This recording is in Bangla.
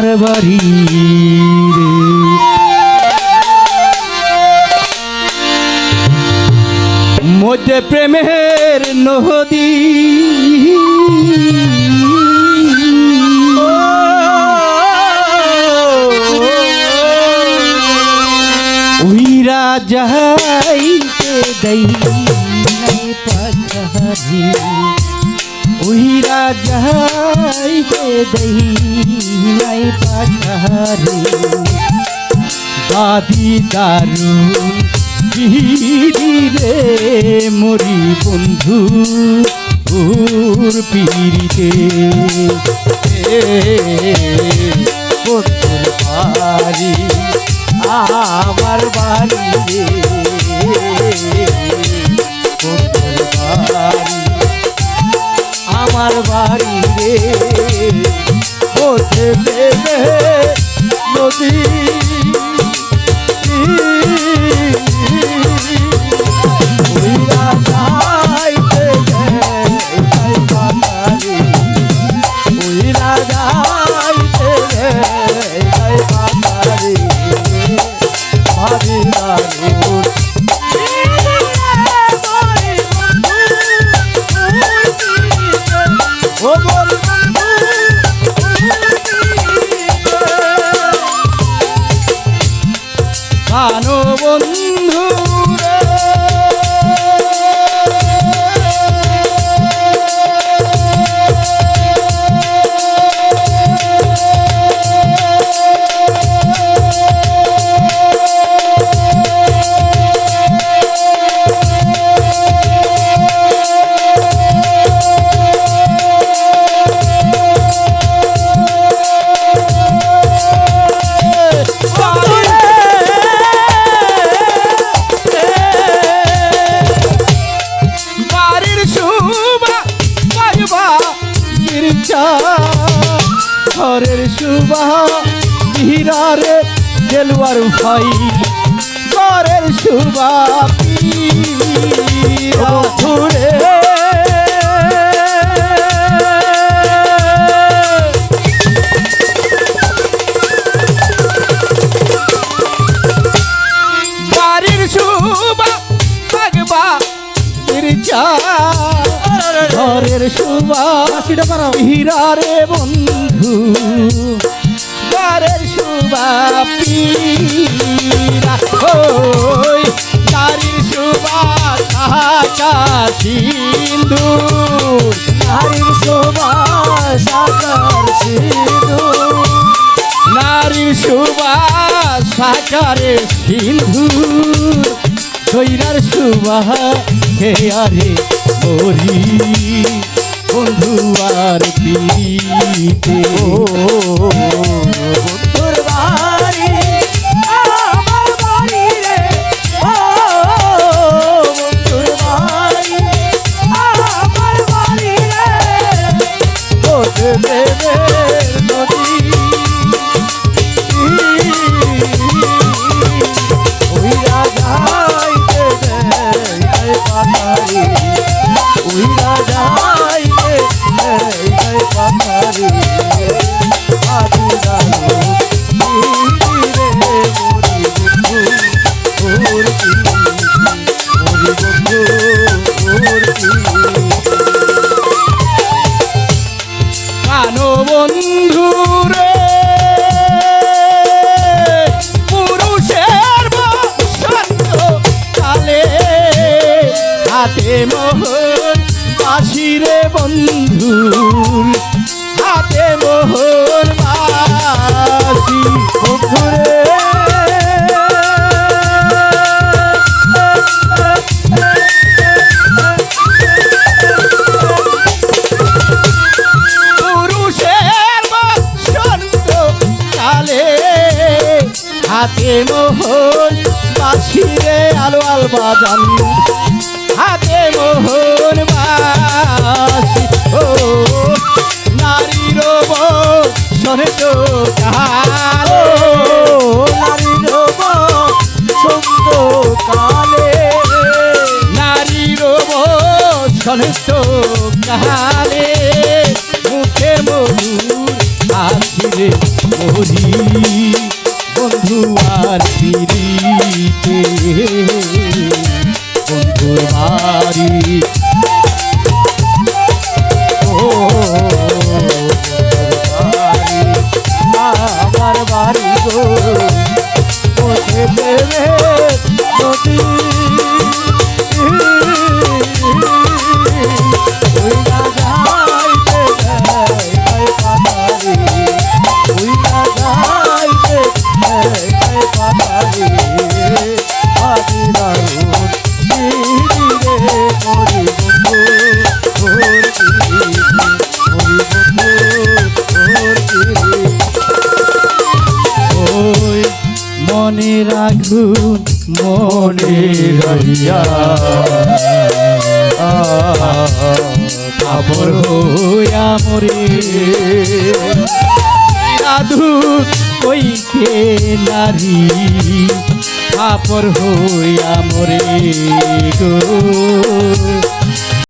আমার বাড়ি রে। মধ্যে প্রেমের নদী। যাইতে দেই উইরা যাইতে দেই পাখারি বাদি দারুণ রে মরি বন্ধু ওর পিড়িতে। বন্ধুর বাড়ি, আমার বাড়ি আমার বাড়ি রে। ওঠে নদী বন্ধু। হীরারে গেলুয়ার ভাই ঘরের শুভা ঘুরে বাড়ির শুভা পাগবা গিরিচা ঘরের শুভা হীরারে বন্ধু। ঘরের শুভা পীরা ওই নারীর শুভা ঢাকা সিন্ধু নারীর শুভা সাগর সিন্ধু নারীর সুবাস সাকারে সিন্ধু কৈরার সুবাহ হে আরে মরি। বন্ধু আর পিতে বন্ধুর বাড়ি আমার বাড়ি রে। বন্ধুর বাড়ি আমার বাড়ি রে। নদী। হাতে মোহন বাসিরে বন্ধু হাতে মোহন বাসি বন্ধু পুরুষের বসন্ত হাতে মোহন বাসিরে আলো আল বাজান। রাতে মোহন বাসি। ও নারীর সহিত কালো। নারীর সন্ত কালে। নারীর সহিত কালে। মুখের মধুর বন্ধু আর বাবুর বাড়ি। ও মনে রাখু মনে রইয়া আবর হইয়া মরে। সাধু কইকে নারী আপর হইয়া মরে গো।